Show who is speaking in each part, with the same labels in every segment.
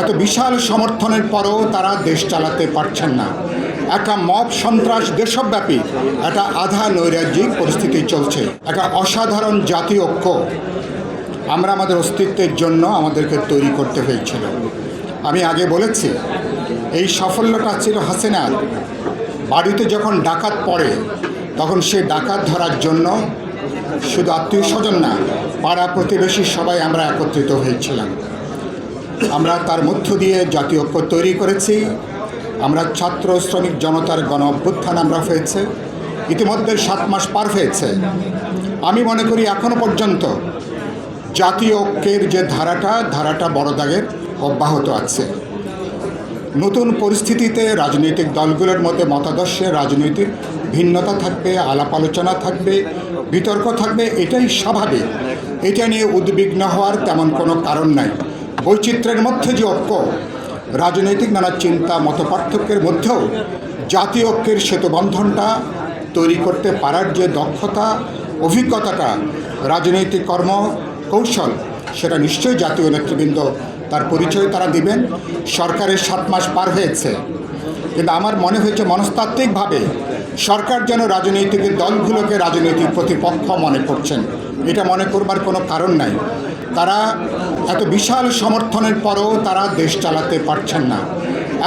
Speaker 1: এত বিশাল সমর্থনের পরও তারা দেশ চালাতে পারছেন না। একটা মব সন্ত্রাস দেশব্যাপী, একটা আধা নৈরাজ্যিক পরিস্থিতি চলছে, একটা অসাধারণ জাতীয় ঐক্য। আমরা আমাদের অস্তিত্বের জন্য আমাদেরকে তৈরি করতে হয়েছিল। আমি আগে বলেছি, এই সাফল্যটা ছিল হাসিনার। বাড়িতে যখন ডাকাত পড়ে, তখন সে ডাকাত ধরার জন্য শুধু আত্মীয় স্বজন না, পাড়া প্রতিবেশী সবাই আমরা একত্রিত হয়েছিলাম। আমরা তার মধ্য দিয়ে জাতীয় ঐক্য তৈরি করেছি। আমরা ছাত্র শ্রমিক জনতার গণ অভ্যুত্থান আমরা হয়েছে। ইতিমধ্যে সাত মাস পার হয়েছে। আমি মনে করি এখনও পর্যন্ত জাতীয় ঐক্যের যে ধারাটা ধারাটা বড় দাগের অব্যাহত আছে। নতুন পরিস্থিতিতে রাজনৈতিক দলগুলোর মধ্যে মতাদর্শে রাজনৈতিক ভিন্নতা থাকবে, আলাপ আলোচনা থাকবে, বিতর্ক থাকবে, এটাই স্বাভাবিক। এটা নিয়ে উদ্বিগ্ন হওয়ার তেমন কোনো কারণ নাই। বৈচিত্র্যের মধ্যে যে ঐক্য, রাজনৈতিক নানা চিন্তা, মতপার্থক্যের মধ্যেও জাতীয় ঐক্যের সেতুবন্ধনটা তৈরি করতে পারার যে দক্ষতা, অভিজ্ঞতাটা, রাজনৈতিক কর্ম কৌশল সেটা নিশ্চয়ই জাতীয় নেতৃবৃন্দ তার পরিচয় তারা দিবেন। সরকারের সাত মাস পার হয়েছে। কিন্তু আমার মনে হয়েছে মনস্তাত্ত্বিকভাবে সরকার যেন রাজনৈতিক দলগুলোকে রাজনৈতিক প্রতিপক্ষ মনে করছেন। এটা মনে করবার কোনো কারণ নাই। তারা এত বিশাল সমর্থনের পরও তারা দেশ চালাতে পারছেন না।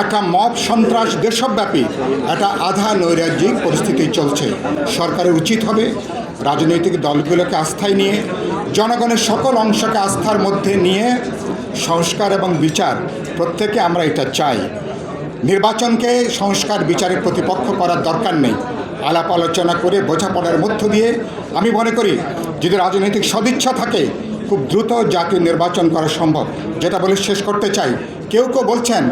Speaker 1: একটা মব সন্ত্রাস দেশব্যাপী, একটা আধা নৈরাজ্যিক পরিস্থিতি চলছে। সরকারের উচিত হবে রাজনৈতিক দলগুলোকে আস্থায় নিয়ে, জনগণের সকল অংশকে আস্থার মধ্যে নিয়ে সংস্কার এবং বিচার, প্রত্যেকে আমরা এটা চাই। নির্বাচনকে সংস্কার, বিচারের প্রতিপক্ষ করার দরকার নেই। আলাপ আলোচনা করে বোঝাপড়ার মধ্য দিয়ে আমি মনে করি, যদি রাজনৈতিক সদিচ্ছা থাকে খুব দ্রুত জাতীয় নির্বাচন করা সম্ভব। যেটা বলে শেষ করতে চাই। কেউ কেউ বলছেন,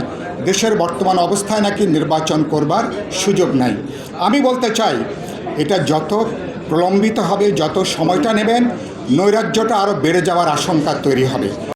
Speaker 1: দেশের বর্তমান অবস্থায় নাকি নির্বাচন করবার সুযোগ নাই। আমি বলতে চাই, এটা যত প্রলম্বিত হবে, যত সময়টা নেবেন, নৈরাজ্যটা আরও বেড়ে যাওয়ার আশঙ্কা তৈরি হবে।